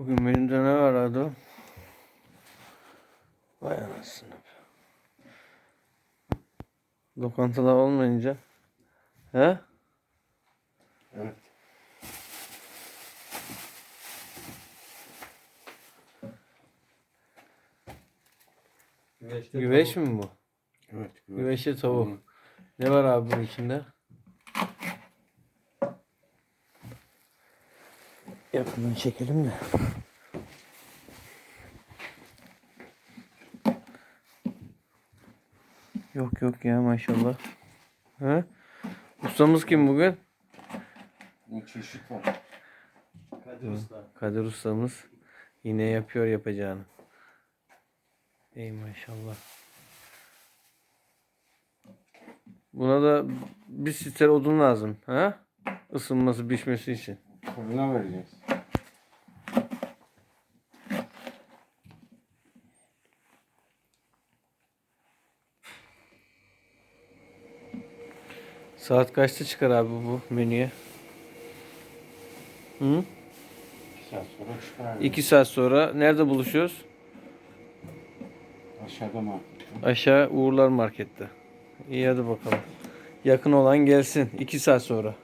Bugün menüde ne var adı? Vay anasını. Lokantada olmayınca. He? Evet. Güveçte Güveç tavuk. mi bu? Evet. Güveçli tavuk. Ne var abi bunun içinde? Yakından çekelim de. Yok yok ya maşallah. Ha? Ustamız kim bugün? Ne çeşit var. Kadir Usta. Kadir ustamız yine yapıyor yapacağını. Ey maşallah. Buna da bir sitel odun lazım. Ha? Isınması, pişmesi için. Fırına vereceğiz. Saat kaçta çıkar abi bu menüye? Hı? İki saat sonra çıkar. İki saat sonra nerede buluşuyoruz? Aşağıda mı? Aşağı Uğurlar Market'te. İyi hadi bakalım. Yakın olan gelsin. İki saat sonra.